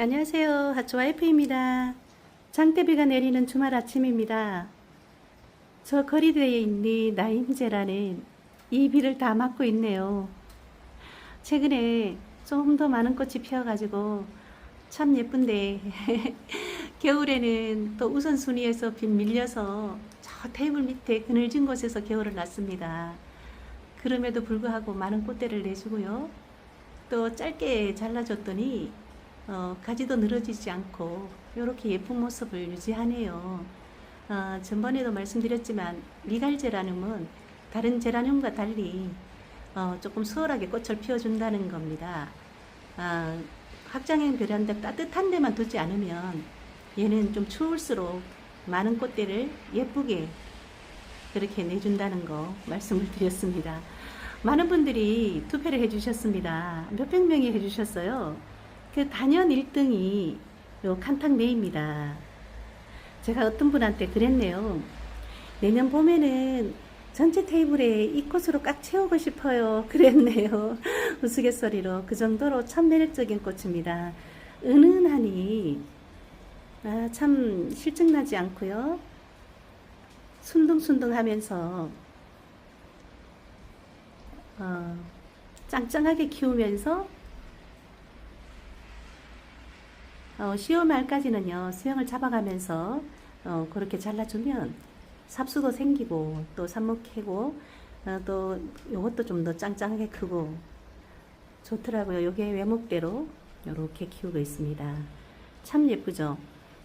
안녕하세요. 하츠 와이프입니다. 장대비가 내리는 주말 아침입니다. 저 거리대에 있는 나임제라는 이 비를 다 맞고 있네요. 최근에 좀 더 많은 꽃이 피어가지고 참 예쁜데 겨울에는 또 우선순위에서 빗 밀려서 저 테이블 밑에 그늘진 곳에서 겨울을 났습니다. 그럼에도 불구하고 많은 꽃대를 내주고요. 또 짧게 잘라줬더니 어, 가지도 늘어지지 않고 이렇게 예쁜 모습을 유지하네요. 어, 전번에도 말씀드렸지만 리갈제라늄은 다른 제라늄과 달리 어, 조금 수월하게 꽃을 피워준다는 겁니다. 아, 확장형 베란다 따뜻한 데만 두지 않으면 얘는 좀 추울수록 많은 꽃대를 예쁘게 그렇게 내준다는 거 말씀을 드렸습니다. 많은 분들이 투표를 해주셨습니다. 몇백 명이 해주셨어요. 그 단연 1등이 요 칸탕메입니다. 제가 어떤 분한테 그랬네요. 내년 봄에는 전체 테이블에 이 꽃으로 꽉 채우고 싶어요. 그랬네요. 우스갯소리로 그 정도로 참 매력적인 꽃입니다. 은은하니 아, 참 실증나지 않고요. 순둥순둥하면서 어, 짱짱하게 키우면서 어, 10월 말까지는요 수영을 잡아가면서 어, 그렇게 잘라주면 삽수도 생기고 또 삽목해고 어, 또 요것도 좀 더 짱짱하게 크고 좋더라고요. 요게 외목대로 요렇게 키우고 있습니다. 참 예쁘죠?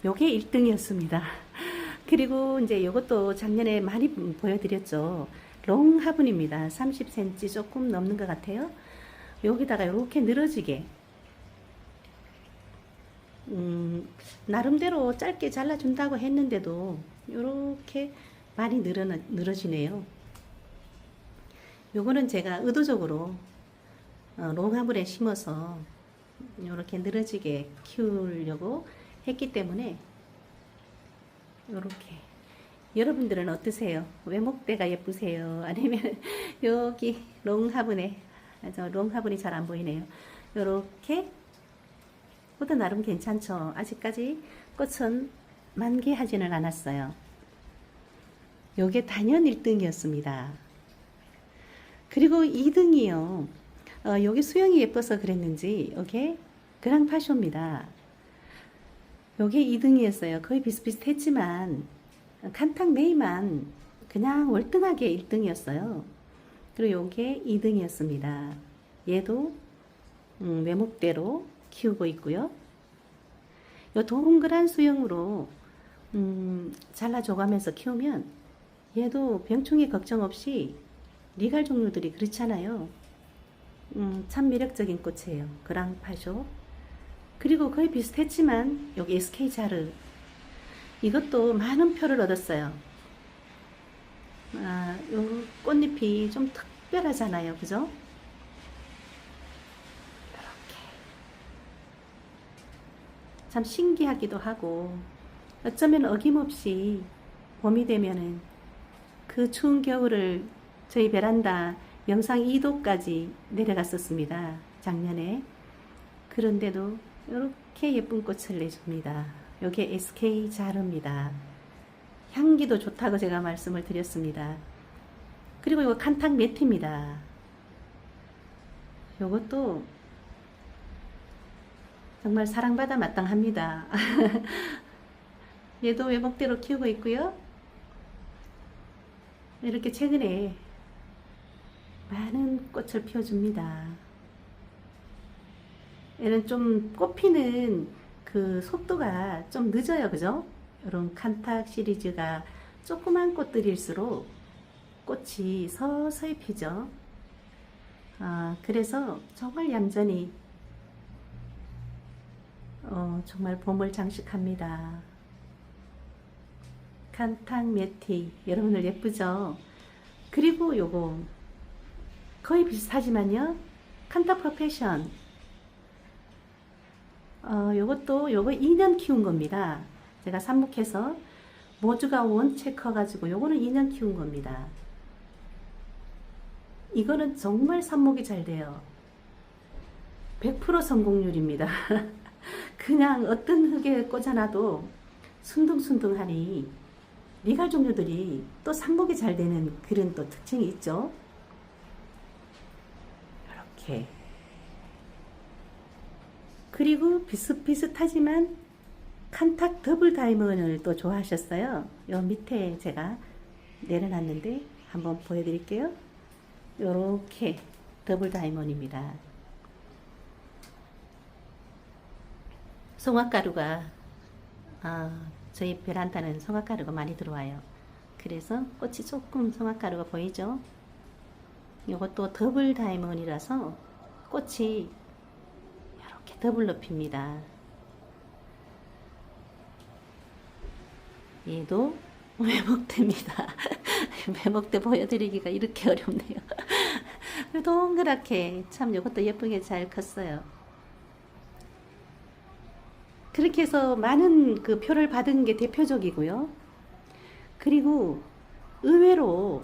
요게 1등이었습니다. 그리고 이제 요것도 작년에 많이 보여드렸죠. 롱 화분입니다. 30cm 조금 넘는 것 같아요. 여기다가 이렇게 늘어지게 음, 나름대로 짧게 잘라준다고 했는데도 이렇게 많이 늘어, 늘어지네요. 요거는 제가 의도적으로 어, 롱화분에 심어서 이렇게 늘어지게 키우려고 했기 때문에 이렇게 여러분들은 어떠세요? 외목대가 예쁘세요? 아니면 여기 롱화분에 롱화분이 잘 안 보이네요. 이렇게 보다 나름 괜찮죠. 아직까지 꽃은 만개하지는 않았어요. 요게 단연 1등이었습니다. 그리고 2등이요. 어, 여기 수영이 예뻐서 그랬는지 요게 그랑파쇼입니다. 요게 2등이었어요. 거의 비슷비슷했지만 칸탕 메이만 그냥 월등하게 1등이었어요. 그리고 요게 2등이었습니다. 얘도 음, 외목대로 키우고 있고요. 요 동그란 수영으로 음, 잘라줘가면서 키우면 얘도 병충해 걱정 없이 리갈 종류들이 그렇잖아요. 음, 참 매력적인 꽃이에요. 그랑파쇼. 그리고 거의 비슷했지만 여기 SK 자르 이것도 많은 표를 얻었어요. 아, 요 꽃잎이 좀 특별하잖아요. 그죠? 참 신기하기도 하고 어쩌면 어김없이 봄이 되면은 그 추운 겨울을 저희 베란다 영상 2도까지 내려갔었습니다. 작년에. 그런데도 이렇게 예쁜 꽃을 내줍니다. 요게 SK 자르입니다. 향기도 좋다고 제가 말씀을 드렸습니다. 그리고 이거 칸탕 매트입니다. 요것도 정말 사랑받아 마땅합니다. 얘도 외목대로 키우고 있고요. 이렇게 최근에 많은 꽃을 피워줍니다. 얘는 좀 꽃피는 그 속도가 좀 늦어요. 그죠? 이런 칸탁 시리즈가 조그만 꽃들일수록 꽃이 서서히 피죠. 아, 그래서 정말 얌전히 어, 정말 봄을 장식합니다. 칸탕 메티 여러분들 예쁘죠? 그리고 요거 거의 비슷하지만요. 칸타 퍼페션 어, 요것도 요거 2년 키운 겁니다. 제가 삽목해서 모주가 원체 커가지고 요거는 2년 키운 겁니다. 이거는 정말 삽목이 잘 돼요. 100% 성공률입니다. 그냥 어떤 흙에 꽂아놔도 순둥순둥하니 미갈 종류들이 또 상복이 잘 되는 그런 또 특징이 있죠. 이렇게. 그리고 비슷비슷하지만 칸탁 더블 다이먼을 또 좋아하셨어요. 요 밑에 제가 내려놨는데 한번 보여드릴게요. 요렇게 더블 다이먼입니다. 송화가루가 아, 저희 베란다는 송화가루가 많이 들어와요. 그래서 꽃이 조금 송화가루가 보이죠? 이것도 더블 다이먼이라서 꽃이 이렇게 더블로 핍니다. 얘도 매목대입니다. 매목대 보여드리기가 이렇게 어렵네요. 동그랗게 참 이것도 예쁘게 잘 컸어요. 그렇게 해서 많은 그 표를 받은 게 대표적이고요. 그리고 의외로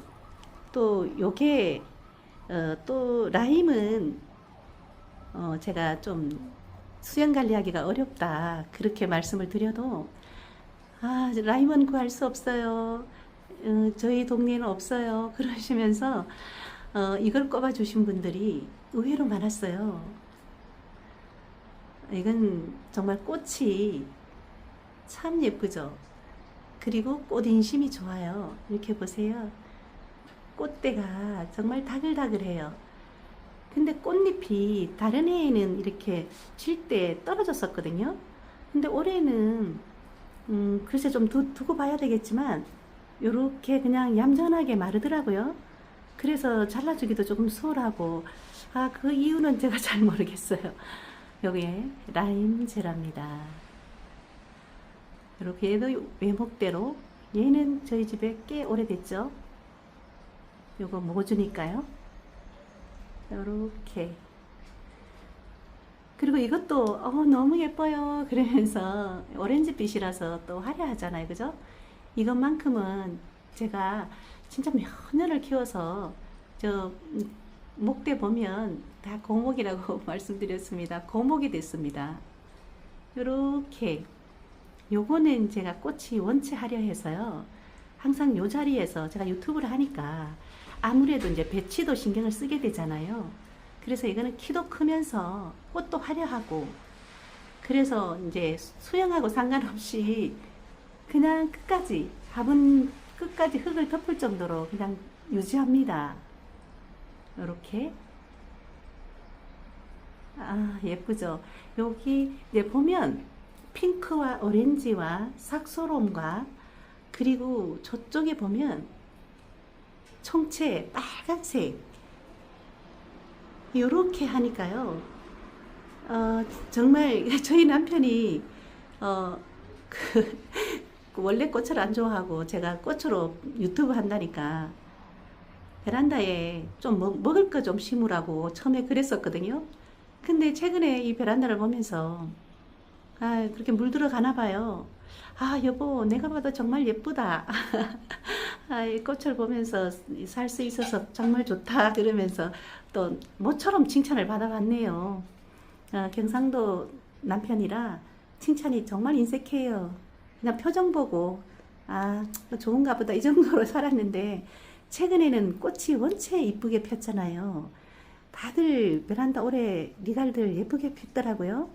또 요게 어, 또 라임은 어, 제가 좀 수영 관리하기가 어렵다 그렇게 말씀을 드려도 아 라임은 구할 수 없어요. 어, 저희 동네에는 없어요. 그러시면서 어, 이걸 꼽아 주신 분들이 의외로 많았어요. 이건 정말 꽃이 참 예쁘죠. 그리고 꽃 인심이 좋아요. 이렇게 보세요. 꽃대가 정말 다글다글해요. 근데 꽃잎이 다른 해에는 이렇게 질 때 떨어졌었거든요. 근데 올해는 음, 글쎄 좀 두, 두고 봐야 되겠지만 요렇게 그냥 얌전하게 마르더라고요. 그래서 잘라주기도 조금 수월하고 아 그 이유는 제가 잘 모르겠어요. 여기에 라임 제랍니다. 이렇게 얘도 외목대로 얘는 저희 집에 꽤 오래됐죠. 요거 모주니까요. 이렇게 그리고 이것도 어, 너무 예뻐요 그러면서 오렌지빛이라서 또 화려하잖아요 그죠 이것만큼은 제가 진짜 몇 년을 키워서 저 음, 목대 보면 다 고목이라고 말씀드렸습니다. 고목이 됐습니다. 요렇게. 요거는 제가 꽃이 원체 하려 해서요. 항상 요 자리에서 제가 유튜브를 하니까 아무래도 이제 배치도 신경을 쓰게 되잖아요. 그래서 이거는 키도 크면서 꽃도 화려하고 그래서 이제 수영하고 상관없이 그냥 끝까지 밥은 끝까지 흙을 덮을 정도로 그냥 유지합니다. 이렇게 아 예쁘죠. 여기 이제 보면 핑크와 오렌지와 삭소롬과 그리고 저쪽에 보면 총체 빨간색 이렇게 하니까요. 어, 정말 저희 남편이 어, 그, 원래 꽃을 안 좋아하고 제가 꽃으로 유튜브 한다니까 베란다에 좀 먹, 먹을 거 좀 심으라고 처음에 그랬었거든요. 근데 최근에 이 베란다를 보면서 아, 그렇게 물 들어 가나 봐요. 아, 여보, 내가 봐도 정말 예쁘다. 아, 이 꽃을 보면서 살 수 있어서 정말 좋다. 그러면서 또 모처럼 칭찬을 받아봤네요. 아, 경상도 남편이라 칭찬이 정말 인색해요. 그냥 표정 보고, 아, 좋은가 보다. 이 정도로 살았는데, 최근에는 꽃이 원체 이쁘게 폈잖아요. 다들 베란다 올해 리갈들 예쁘게 폈더라고요.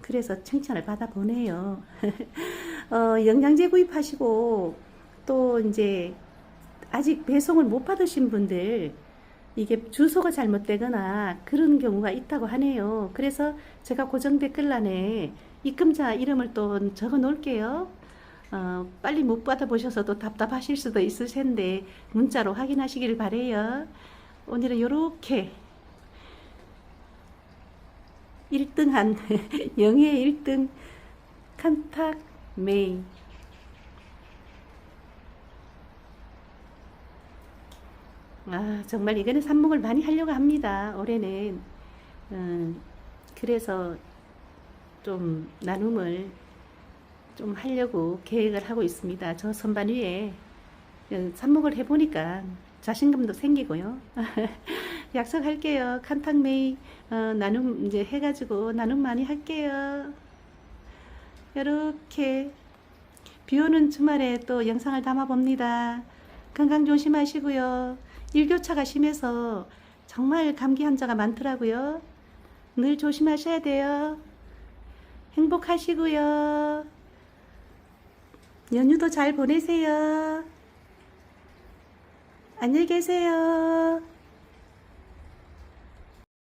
그래서 칭찬을 받아보네요. 어, 영양제 구입하시고 또 이제 아직 배송을 못 받으신 분들 이게 주소가 잘못되거나 그런 경우가 있다고 하네요. 그래서 제가 고정 댓글란에 입금자 이름을 또 적어 놓을게요. 어, 빨리 못 받아보셔서 또 답답하실 수도 있을 텐데 문자로 확인하시길 바래요. 오늘은 이렇게 1등한 영예 1등 칸탁 메이. 아 정말 이거는 삽목을 많이 하려고 합니다 올해는. 음, 그래서 좀 나눔을 좀 하려고 계획을 하고 있습니다. 저 선반 위에 음, 삽목을 해보니까 자신감도 생기고요 약속할게요 칸탁메이 어, 나눔 이제 해가지고 나눔 많이 할게요 이렇게 비 오는 주말에 또 영상을 담아 봅니다. 건강 조심하시고요. 일교차가 심해서 정말 감기 환자가 많더라고요. 늘 조심하셔야 돼요. 행복하시고요. 연휴도 잘 보내세요. 안녕히 계세요.